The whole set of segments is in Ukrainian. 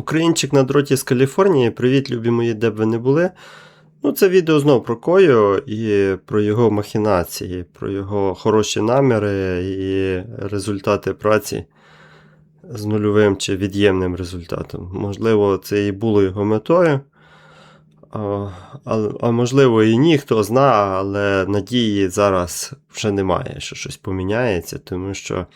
Українчик на дроті з Каліфорнії. Привіт, любі мої, де б ви не були. Ну, це відео знов про Кою і про його махінації, про його хороші наміри і результати праці з нульовим чи від'ємним результатом. Можливо, це і було його метою. А, а, можливо, і ні, хто зна, але надії зараз вже немає, що щось поміняється, тому що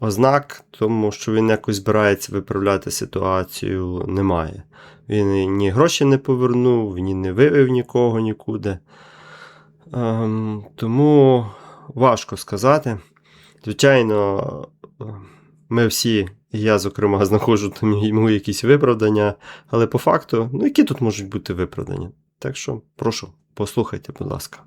ознак, тому що він якось збирається виправляти ситуацію, немає. Він ні гроші не повернув, ні не вивів нікого нікуди. Ем, тому важко сказати. Звичайно, ми всі, і я, зокрема, знаходжу там йому якісь виправдання, але по факту, ну які тут можуть бути виправдання? Так що, прошу, послухайте, будь ласка.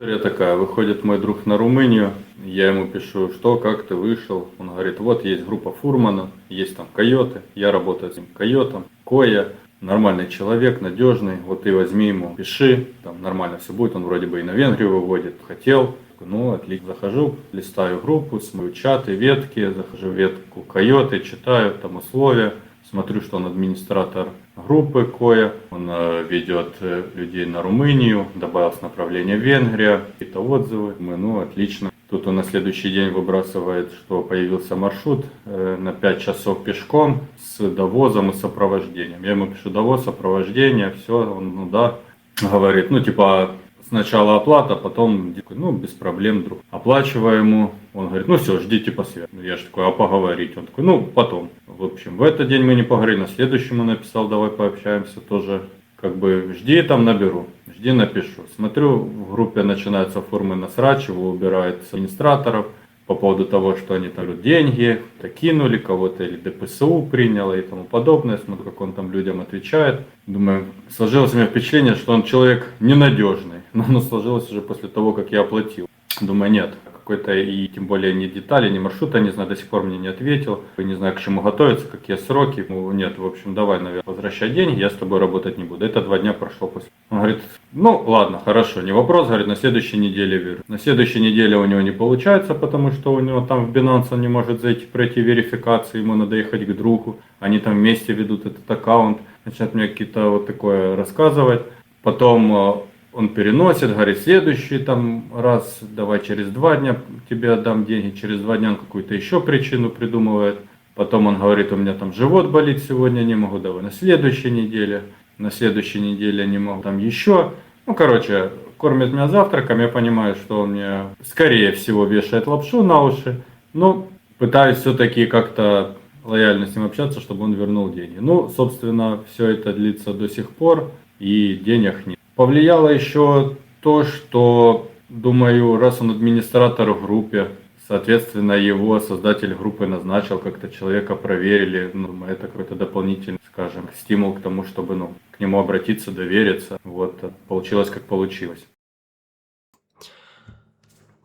История такая, выходит мой друг на Румынию, я ему пишу, что, как ты вышел, он говорит, вот есть группа Фурмана, есть там койоты, я работаю с ним койотом, Коя, нормальный человек, надежный, вот ты возьми ему, пиши, там нормально все будет, он вроде бы и на Венгрию выводит, хотел, ну, отлично, захожу, листаю группу, смотрю чаты, ветки, захожу в ветку койоты, читаю там условия, смотрю, что он администратор группы Коя, он э, ведет э, людей на Румынию, добавился направление Венгрия, какие-то отзывы, мы, ну, отлично. Тут он на следующий день выбрасывает, что появился маршрут э, на 5 часов пешком с довозом и сопровождением. Я ему пишу довоз, сопровождение, все, он, ну да, говорит, ну типа сначала оплата, потом, ну без проблем, друг. Оплачиваю ему, он говорит, ну все, ждите по связи. Я же такой, а поговорить? Он такой, ну потом. В общем, в этот день мы не поговорили, на следующий ему написал, давай пообщаемся, тоже как бы жди там наберу, жди напишу. Смотрю, в группе начинаются формы на срач, его убирают с администраторов По поводу того, что они там деньги кинули, кого-то или ДПСУ приняло и тому подобное. Смотрю, как он там людям отвечает. Думаю, сложилось у меня впечатление, что он человек ненадежный. Но оно сложилось уже после того, как я оплатил. Думаю, нет, какой-то и тем более не детали, не маршрута, не знаю, до сих пор мне не ответил. Не знаю, к чему готовиться, какие сроки. Ну, нет, в общем, давай, наверное, возвращай деньги, я с тобой работать не буду. Это два дня прошло после. Он говорит, ну, ладно, хорошо, не вопрос, говорит, на следующей неделе верю. На следующей неделе у него не получается, потому что у него там в Binance он не может зайти, пройти верификацию, ему надо ехать к другу. Они там вместе ведут этот аккаунт, начинают мне какие-то вот такое рассказывать. Потом э, он переносит, говорит, следующий там раз, давай через два дня тебе отдам деньги, через два дня он какую-то еще причину придумывает. Потом он говорит, у меня там живот болит сегодня, не могу, давай на следующей неделе, на следующей неделе не могу, там еще. Ну, короче, кормит меня завтраком, я понимаю, что он мне, скорее всего, вешает лапшу на уши, но пытаюсь все-таки как-то лояльно с ним общаться, чтобы он вернул деньги. Ну, собственно, все это длится до сих пор, и денег нет. Повлияло еще то, что, думаю, раз он администратор в группе, соответственно, его создатель группы назначил, как-то человека проверили, ну, это какой-то дополнительный, скажем, стимул к тому, чтобы, ну, к нему обратиться, довериться. Вот, получилось, как получилось.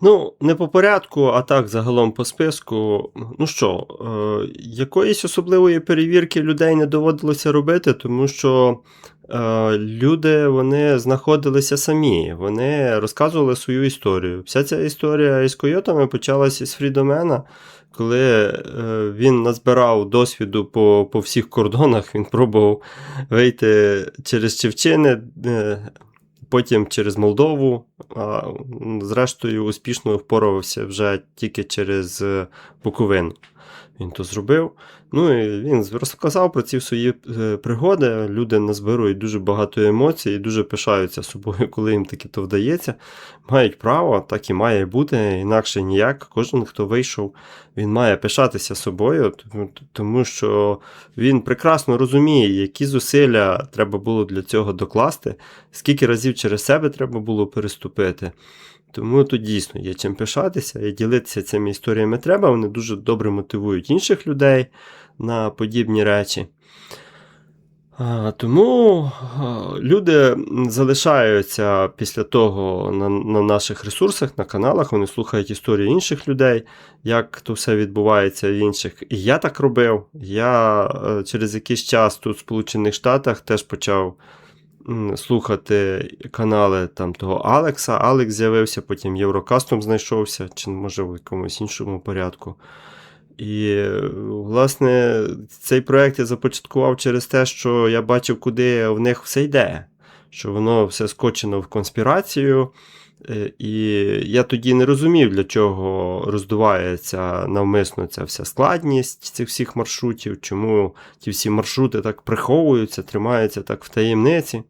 Ну, не по порядку, а так загалом по списку. Ну що, е, якоїсь особливої перевірки людей не доводилося робити, тому що е, люди вони знаходилися самі, вони розказували свою історію. Вся ця історія із койотами почалася з Фрідомена, коли е, він назбирав досвіду по, по всіх кордонах, він пробував вийти через Чевчини. Е, потім через Молдову, а зрештою успішно впорався вже тільки через Буковину. Він то зробив. Ну і він розказав про ці свої е, пригоди. Люди назбирують дуже багато емоцій і дуже пишаються собою, коли їм таки то вдається. Мають право, так і має бути, інакше ніяк. Кожен, хто вийшов, він має пишатися собою, тому що він прекрасно розуміє, які зусилля треба було для цього докласти, скільки разів через себе треба було переступити. Тому тут дійсно є чим пишатися і ділитися цими історіями треба. Вони дуже добре мотивують інших людей на подібні речі. Тому люди залишаються після того на на наших ресурсах, на каналах, вони слухають історії інших людей, як то все відбувається в інших. І я так робив. Я а, через якийсь час тут в Сполучених Штатах теж почав слухати канали там того Алекса. Алекс з'явився, потім Єврокастом знайшовся, чи може в якомусь іншому порядку. І, власне, цей проект я започаткував через те, що я бачив, куди в них все йде, що воно все скочено в конспірацію. Е, І я тоді не розумів, для чого роздувається навмисно ця вся складність цих всіх маршрутів, чому ті всі маршрути так приховуються, тримаються так в таємниці. Е,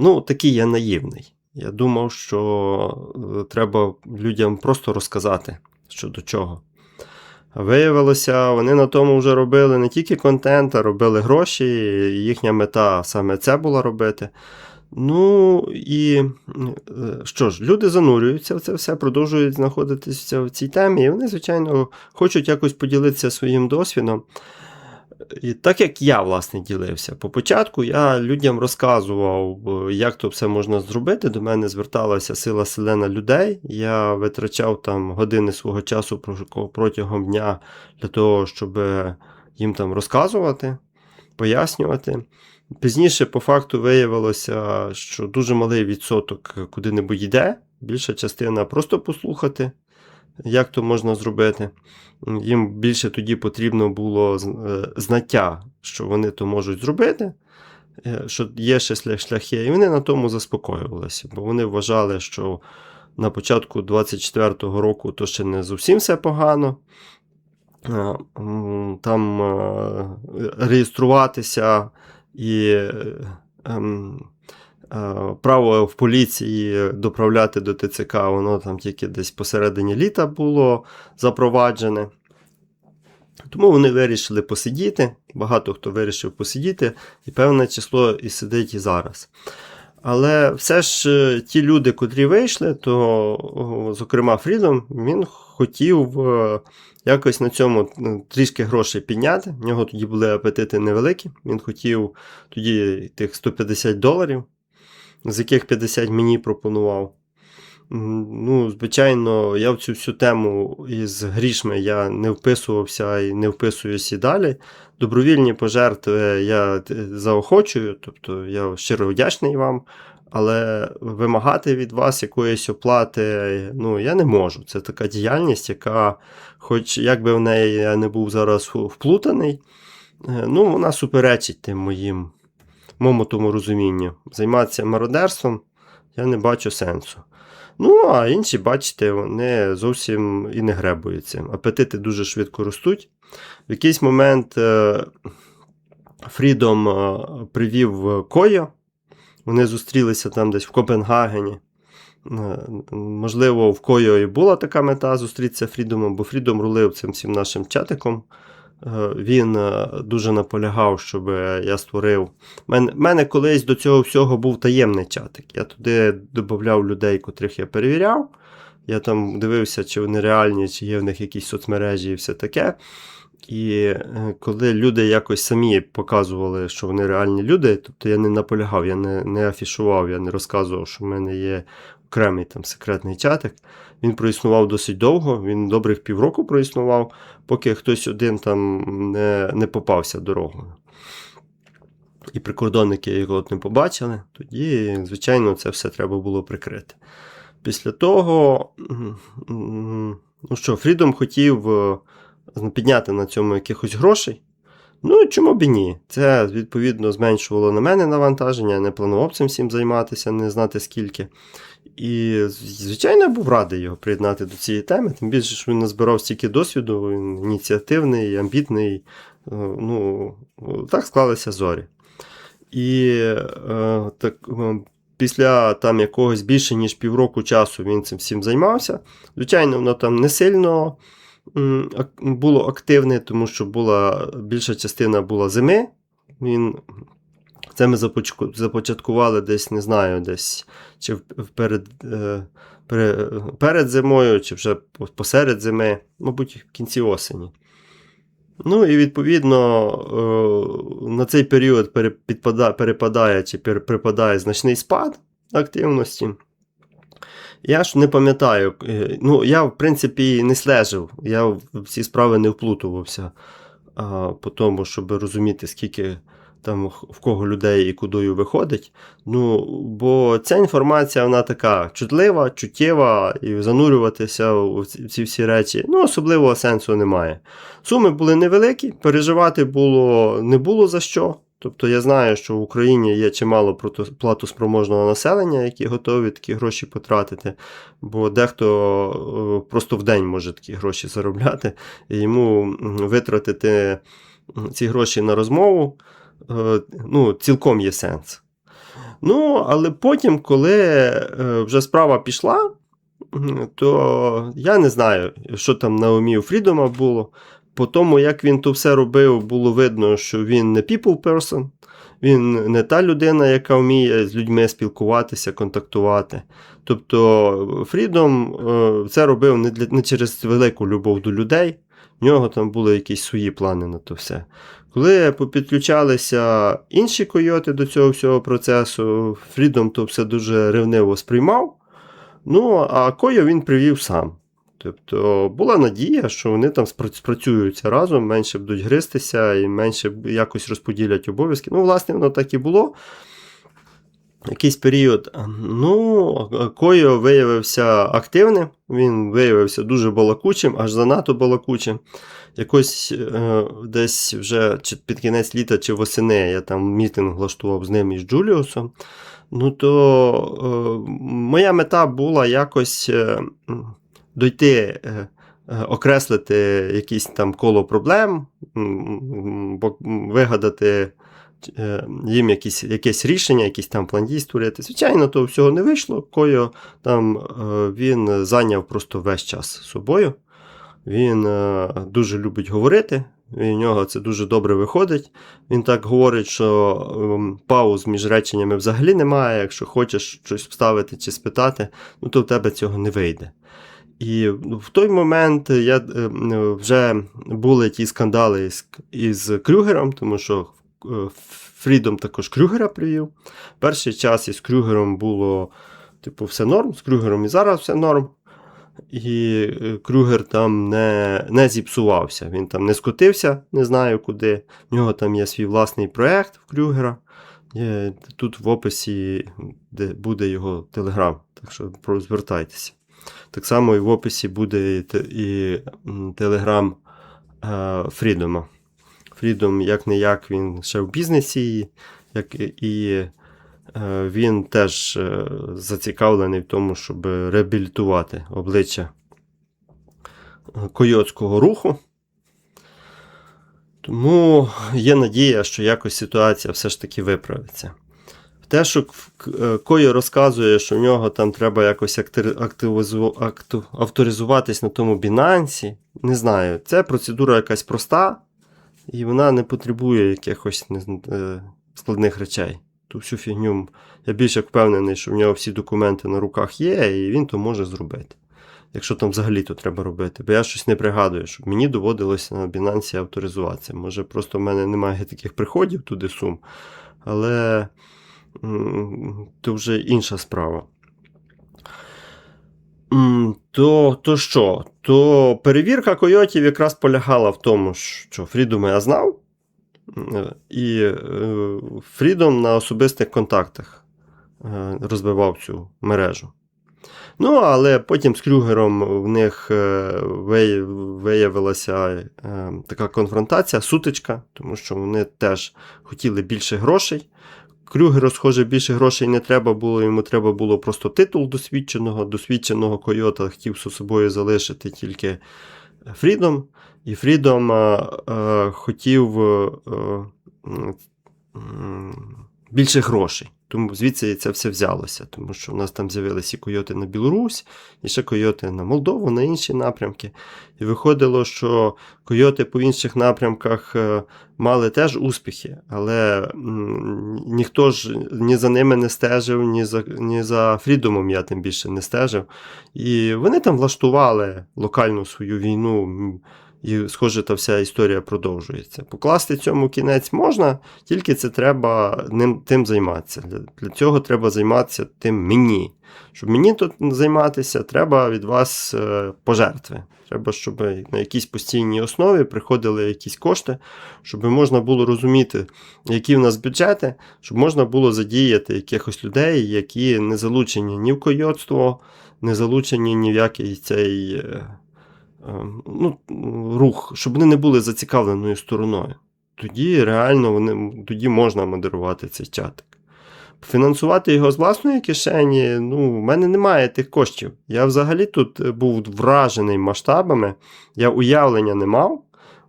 Ну, такий я наївний. Я думав, що е, треба людям просто розказати, що до чого. Виявилося, вони на тому вже робили не тільки контент, а робили гроші. і Їхня мета саме це була робити. Ну і е, що ж, люди занурюються в це все, продовжують знаходитися в цій темі, і вони, звичайно, хочуть якось поділитися своїм досвідом. І так як я, власне, ділився. По початку я людям розказував, е, як то все можна зробити. До мене зверталася сила селена людей. Я витрачав там години свого часу протягом дня для того, щоб їм там розказувати, пояснювати. Пізніше, по факту, виявилося, що дуже малий відсоток куди-небудь йде, більша частина просто послухати, як то можна зробити. Їм більше тоді потрібно було е, знаття, що вони то можуть зробити, е, що є ще шляхи, і вони на тому заспокоювалися, бо вони вважали, що на початку 24-го року то ще не зовсім все погано. Е, Там реєструватися і ем, е, право в поліції доправляти до ТЦК, воно там тільки десь посередині літа було запроваджене. Тому вони вирішили посидіти. Багато хто вирішив посидіти, і певне число і сидить і зараз. Але все ж е, ті люди, котрі вийшли, то, зокрема, Фрідом, він хотів е, якось на цьому е, трішки грошей підняти. В нього тоді були апетити невеликі. Він хотів тоді тих 150 доларів, з яких 50 мені пропонував. Ну, звичайно, я в цю всю тему із грішми я не вписувався і не вписуюся і далі. Добровільні пожертви я е, заохочую, тобто я щиро вдячний вам, але вимагати від вас якоїсь оплати ну, я не можу. Це така діяльність, яка, хоч як би в неї я не був зараз вплутаний, е, ну, вона суперечить тим моїм моєму тому розумінню. Займатися мародерством я не бачу сенсу. Ну, а інші, бачите, вони зовсім і не гребують цим. Апетити дуже швидко ростуть. В якийсь момент е, Фрідом е, привів Коя. Вони зустрілися там десь в Копенгагені. Е, Можливо, в Койо і була така мета зустрітися Фрідомом, бо Фрідом рулив цим всім нашим чатиком. Е, Він е, дуже наполягав, щоб я створив. У мене, мене колись до цього всього був таємний чатик. Я туди додавав людей, котрих я перевіряв. Я там дивився, чи вони реальні, чи є в них якісь соцмережі і все таке. І е, коли люди якось самі показували, що вони реальні люди, тобто я не наполягав, я не, не афішував, я не розказував, що в мене є окремий там секретний чатик. Він проіснував досить довго, він добрих півроку проіснував, поки хтось один там не, не попався дорогою. І прикордонники його не побачили, тоді, звичайно, це все треба було прикрити. Після того, ну що, Фрідом хотів е, підняти на цьому якихось грошей. Ну, чому б і ні? Це, відповідно, зменшувало на мене навантаження, я не планував цим всім займатися, не знати скільки. І, звичайно, я був радий його приєднати до цієї теми, тим більше, що він назбирав стільки досвіду, він ініціативний, амбітний. е, Ну, так склалися зорі. І е, так, е, після там якогось більше, ніж півроку часу він цим всім займався. Звичайно, воно там не сильно було активне, тому що була, більша частина була зими. Він, це ми започаткували десь, не знаю, десь чи перед, е, перед зимою, чи вже посеред зими, мабуть, в кінці осені. Ну і відповідно е, на цей період перепадає чи припадає значний спад активності. Я ж не пам'ятаю, е, ну я в принципі не слежив, я в ці справи не вплутувався а, по тому, щоб розуміти, скільки там в кого людей і кудою виходить. Ну, бо ця інформація вона така чутлива, чуттєва, і занурюватися в ці всі речі, ну, особливого сенсу немає. Суми були невеликі, переживати було не було за що. Тобто я знаю, що в Україні є чимало платоспроможного населення, які готові такі гроші потратити, бо дехто е, просто в день може такі гроші заробляти, і йому витратити ці гроші на розмову е, ну, цілком є сенс. Ну, але потім, коли е, вже справа пішла, то я не знаю, що там на умі у Фрідома було. По тому, як він то все робив, було видно, що він не people person, він не та людина, яка вміє з людьми спілкуватися, контактувати. Тобто Фрідом е, це робив не, для, не через велику любов до людей, в нього там були якісь свої плани на то все. Коли попідключалися інші койоти до цього всього процесу, Фрідом то все дуже ревниво сприймав. Ну, а Койо він привів сам. Тобто була надія, що вони там спрацюються разом, менше будуть гристися і менше якось розподілять обов'язки. Ну, власне, воно так і було. Якийсь період. Ну, Койо виявився активним, він виявився дуже балакучим, аж занадто балакучим. Якось е, десь вже чи під кінець літа чи восени я там мітинг влаштував з ним і з Джуліусом. Ну то е, моя мета була якось е, дойти, е, е, окреслити якісь там коло проблем, вигадати е, їм якісь, якесь рішення, якийсь там план дій створити. Звичайно, того всього не вийшло. Кою там він зайняв просто весь час собою. Він дуже любить говорити, в нього це дуже добре виходить. Він так говорить, що ем, пауз між реченнями взагалі немає. Якщо хочеш щось вставити чи спитати, ну то в тебе цього не вийде. І в той момент я е, вже були ті скандали із, із Крюгером, тому що е, Фрідом також Крюгера привів. Перший час із Крюгером було, типу, все норм, з Крюгером і зараз все норм. І е, Крюгер там не, не зіпсувався. Він там не скотився, не знаю куди. В нього там є свій власний проєкт в Крюгера. Тут в описі де буде його телеграм, так що звертайтеся. Так само і в описі буде і, телеграм Фрідома. Фрідом, як не як, він ще в бізнесі, як і- е, він теж е, зацікавлений в тому, щоб реабілітувати обличчя койотського руху. Тому є надія, що якось ситуація все ж таки виправиться. Те, що е, розказує, що в нього там треба якось активізу- акту- авторизуватись на тому Binance, не знаю. Це процедура якась проста, і вона не потребує якихось е, складних речей. Ту всю фігню я більш як впевнений, що в нього всі документи на руках є, і він то може зробити. Якщо там взагалі то треба робити. Бо я щось не пригадую, щоб мені доводилося на Binance авторизуватися. Може, просто в мене немає таких приходів туди сум, але то вже інша справа. То, то що? То перевірка койотів якраз полягала в тому, що Фрідома я знав, е, і е, Фрідом на особистих контактах е, розвивав цю мережу. Ну, але потім з Крюгером в них виявилася така конфронтація, сутичка, тому що вони теж хотіли більше грошей. Крюгеру, схоже, більше грошей не треба було, йому треба було просто титул досвідченого, досвідченого койота хотів з собою залишити тільки Фрідом. І Фрідом е, е, хотів е, більше грошей. Тому звідси це все взялося, тому що у нас там з'явилися і койоти на Білорусь, і ще койоти на Молдову, на інші напрямки. І виходило, що койоти по інших напрямках е, мали теж успіхи, але ніхто ж ні за ними не стежив, ні за, ні за Фрідомом я тим більше не стежив. І вони там влаштували локальну свою війну І, схоже, та вся історія продовжується. Покласти цьому кінець можна, тільки це треба ним, тим займатися. Для, для цього треба займатися тим мені. Щоб мені тут займатися, треба від вас е, пожертви. Треба, щоб на якійсь постійній основі приходили якісь кошти, щоб можна було розуміти, які в нас бюджети, щоб можна було задіяти якихось людей, які не залучені ні в койотство, не залучені ні в який цей е, ну, рух, щоб вони не були зацікавленою стороною. Тоді реально вони, тоді можна модерувати цей чатик. Фінансувати його з власної кишені, ну, в мене немає тих коштів. Я взагалі тут е, був вражений масштабами, я уявлення не мав,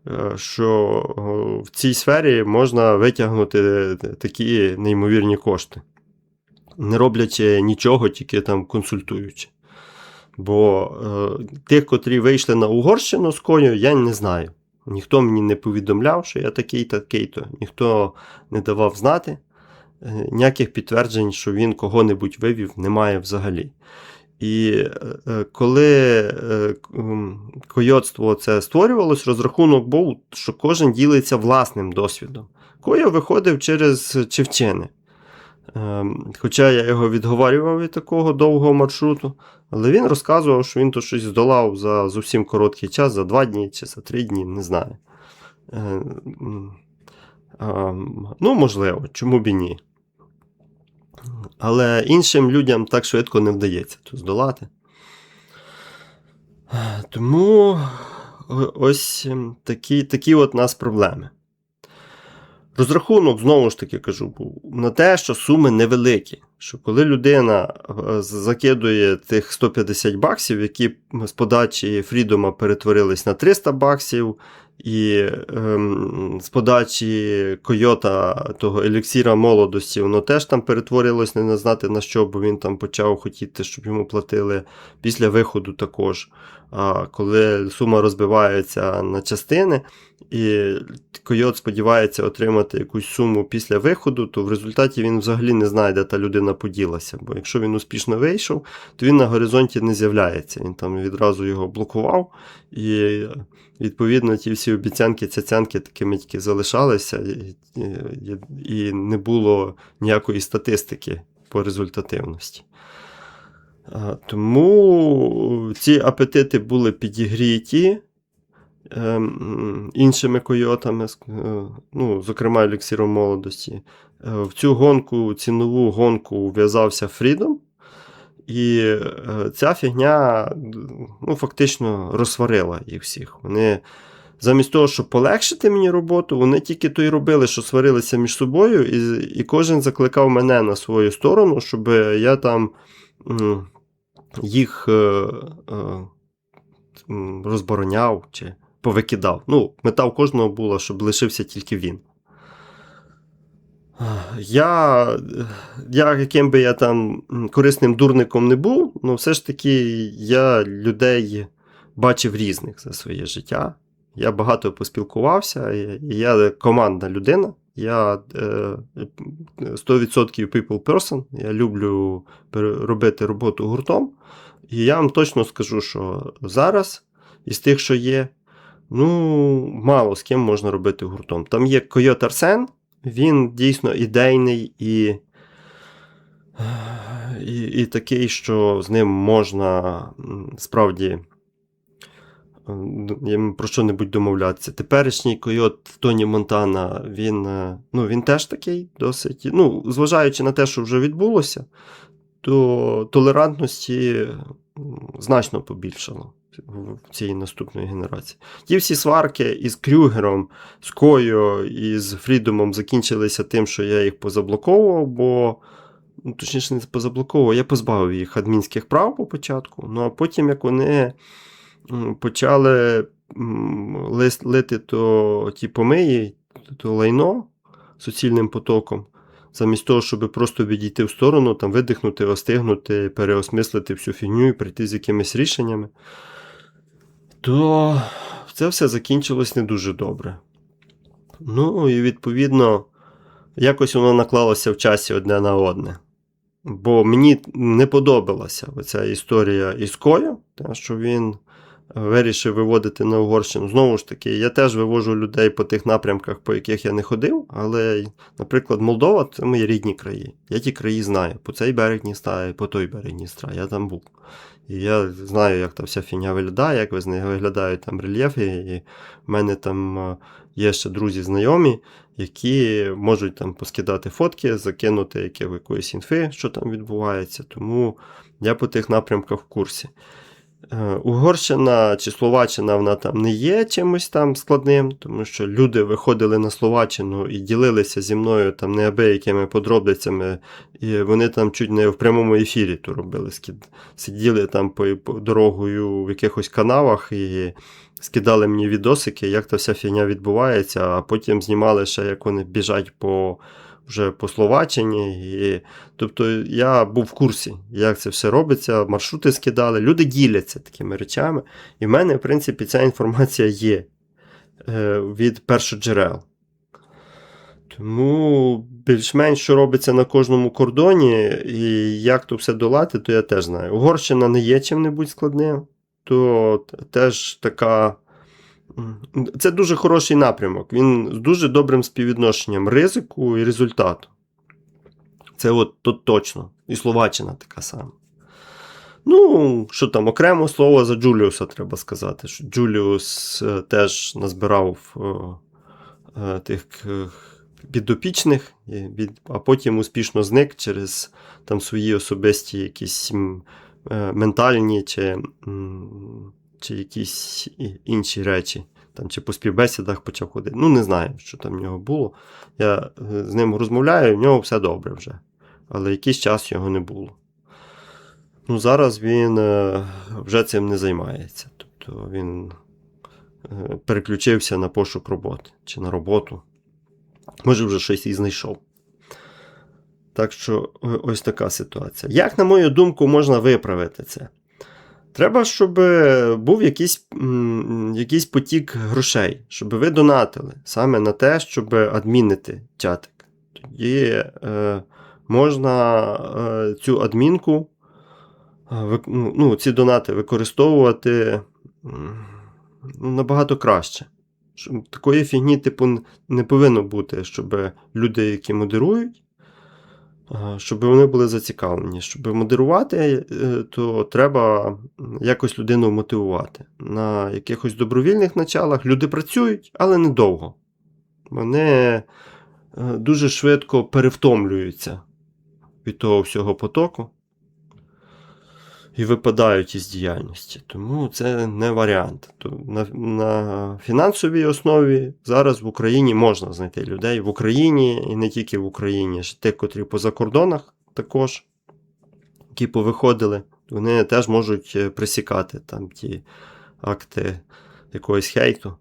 е, що е, в цій сфері можна витягнути такі неймовірні кошти, не роблячи нічого, тільки там консультуючи. Бо е, тих, котрі вийшли на Угорщину з коню, я не знаю. Ніхто мені не повідомляв, що я такий такий-то, ніхто не давав знати. Е, Ніяких підтверджень, що він кого-небудь вивів, немає взагалі. І е, е, коли е, койотство це створювалось, розрахунок був, що кожен ділиться власним досвідом. Койо виходив через Чевчини. Ем, Хоча я його відговарював від такого довгого маршруту, але він розказував, що він то щось здолав за зовсім короткий час, за два дні чи за три дні, не знаю. Е, м, ем, Ну, можливо, чому б і ні. Але іншим людям так швидко не вдається то здолати. Тому ось ем, такі, такі от нас проблеми. Розрахунок, знову ж таки кажу, був на те, що суми невеликі. Що коли людина е, закидує тих 150 баксів, які з подачі Фрідома перетворились на 300 баксів, і ем, з подачі Койота того еліксіра молодості, воно теж там перетворилось не знати на що, бо він там почав хотіти, щоб йому платили після виходу також. А коли сума розбивається на частини, і Койот сподівається отримати якусь суму після виходу, то в результаті він взагалі не знає, де та людина поділася. Бо якщо він успішно вийшов, то він на горизонті не з'являється. Він там відразу його блокував, і відповідно ті всі обіцянки, цяцянки такими тільки залишалися, і, і, і не було ніякої статистики по результативності. Тому ці апетити були підігріті іншими койотами, е, ну, зокрема еліксіром молодості. Е, В цю гонку, цінову гонку в'язався Фрідом, і е, ця фігня ну, фактично розсварила їх всіх. Вони замість того, щоб полегшити мені роботу, вони тільки то й робили, що сварилися між собою, і, і кожен закликав мене на свою сторону, щоб я там їх розбороняв чи повикидав. Ну, мета у кожного була, щоб лишився тільки він. Я, я яким би я там корисним дурником не був, але все ж таки я людей бачив різних за своє життя. Я багато поспілкувався, я командна людина. Я е, 100% people person. Я люблю робити роботу гуртом. І я вам точно скажу, що зараз із тих, що є, ну, мало з ким можна робити гуртом. Там є Койот Арсен, він дійсно ідейний і, і, і такий, що з ним можна справді про що-небудь домовлятися. Теперішній койот Тоні Монтана, він, е, ну, він теж такий досить. Ну, зважаючи на те, що вже відбулося, то толерантності значно побільшало в цій наступної генерації. Ті всі сварки із Крюгером, з Кою і з Фрідомом закінчилися тим, що я їх позаблоковував, бо. Ну, точніше, не позаблоковував, я позбавив їх адмінських прав по початку. Ну а потім, як вони почали лити то ті помиї, то лайно суцільним потоком, замість того, щоб просто відійти в сторону, там видихнути, остигнути, переосмислити всю фігню і прийти з якимись рішеннями, то це все закінчилось не дуже добре. Ну, і відповідно, якось воно наклалося в часі одне на одне. Бо мені не подобалася оця історія із Кою, те, що він вирішив виводити на Угорщину. Знову ж таки, я теж вивожу людей по тих напрямках, по яких я не ходив, але, наприклад, Молдова це мої рідні краї. Я ті краї знаю. По цей берег Дністра і по той берег Дністра. Я там був. І я знаю, як та вся фігня виглядає, як виглядають там рельєфи. І в мене там є ще друзі знайомі, які можуть там поскидати фотки, закинути якоїсь інфи, що там відбувається. Тому я по тих напрямках в курсі. Е, Угорщина чи Словаччина вона там не є чимось там складним, тому що люди виходили на Словаччину і ділилися зі мною там неабиякими подробицями, і вони там чуть не в прямому ефірі то робили. Сиділи там по дорогою в якихось канавах і скидали мені відосики, як та вся фігня відбувається, а потім знімали ще, як вони біжать по. Вже по Словаччині, і тобто я був в курсі, як це все робиться, маршрути скидали, люди діляться такими речами. І в мене, в принципі, ця інформація є е, від першоджерел. Тому більш-менш, що робиться на кожному кордоні, і як то все долати, то я теж знаю. Угорщина не є чим-небудь складним, то теж така. Це дуже хороший напрямок. Він з дуже добрим співвідношенням ризику і результату. Це от тут точно. І Словаччина така сама. Ну, що там, окремо слово за Джуліуса треба сказати. що Джуліус е, теж назбирав е, е, тих е, підопічних, а потім успішно зник через там свої особисті якісь ментальні чи, чи якісь інші речі. Там, чи по співбесідах почав ходити. Ну, не знаю, що там в нього було. Я е, з ним розмовляю, в нього все добре вже. Але якийсь час його не було. Ну, зараз він е, вже цим не займається. Тобто він е, переключився на пошук роботи чи на роботу. Може, вже щось і знайшов. Так що е, ось така ситуація. Як, на мою думку, можна виправити це? Треба, щоб е, був якийсь, якийсь потік грошей, щоб ви донатили саме на те, щоб адмінити чатик. Тоді е, можна е, цю адмінку, е, ну, ну, ці донати використовувати ну, набагато краще. Щоб такої фігні, типу, не повинно бути, щоб люди, які модерують, щоб вони були зацікавлені. Щоб модерувати, е, то треба якось людину мотивувати. На якихось добровільних началах люди працюють, але недовго. Вони е, дуже швидко перевтомлюються від того всього потоку і випадають із діяльності. Тому це не варіант. На, на фінансовій основі зараз в Україні можна знайти людей в Україні і не тільки в Україні, ще тих, котрі по закордонах також, які повиходили, вони теж можуть е, присікати там ті акти якогось хейту.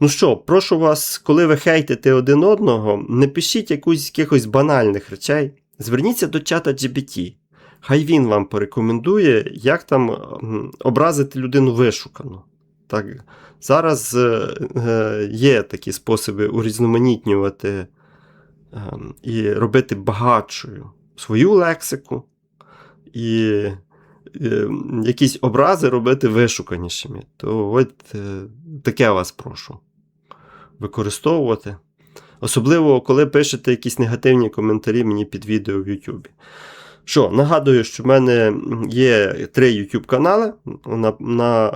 Ну що, прошу вас, коли ви хейтите один одного, не пишіть якусь, якихось банальних речей. Зверніться до чата GBT. Хай він вам порекомендує, як там образити людину вишукано. Так, зараз е, е, є такі способи урізноманітнювати е, і робити багатшою свою лексику, і е, якісь образи робити вишуканішими. То от е, таке вас прошу використовувати. Особливо, коли пишете якісь негативні коментарі мені під відео в YouTube. Що, нагадую, що в мене є три YouTube канали. На, на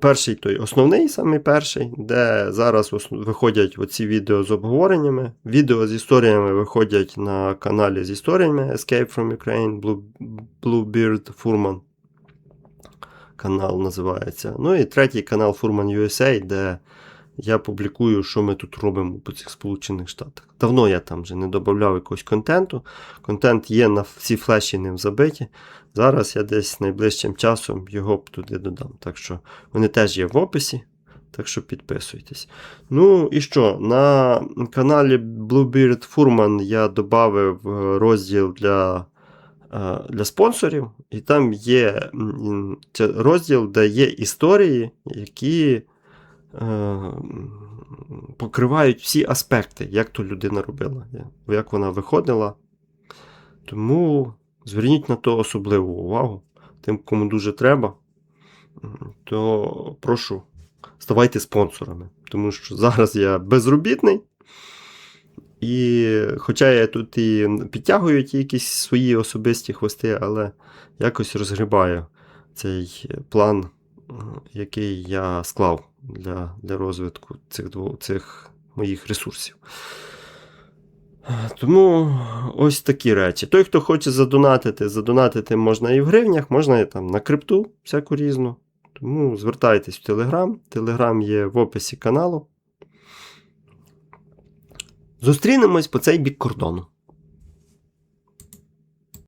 перший той основний, самий перший, де зараз виходять оці відео з обговореннями. Відео з історіями виходять на каналі з історіями Escape from Ukraine, Blue, Bluebeard Furman. Канал називається. Ну і третій канал Furman USA, де я публікую, що ми тут робимо по цих Сполучених Штатах. Давно я там вже не додавав якогось контенту. Контент є на всі флеші ним забиті. Зараз я десь найближчим часом його туди додам. Так що вони теж є в описі. Так що підписуйтесь. Ну і що? На каналі Bluebeard Furman я додав розділ для, е, для спонсорів, і там є розділ, де є історії, які е, покривають всі аспекти, як то людина робила, як вона виходила. Тому зверніть на то особливу увагу, тим, кому дуже треба. то прошу, ставайте спонсорами. Тому що зараз я безробітний. І хоча я тут і підтягую ті якісь свої особисті хвости, але якось розгрібаю цей план, е, який я склав для, для розвитку цих, двох, цих моїх ресурсів. Тому ось такі речі. Той, хто хоче задонатити, задонатити можна і в гривнях, можна і там на крипту, всяку різну. Тому звертайтесь в Телеграм. Телеграм є в описі каналу. Зустрінемось по цей бік кордону.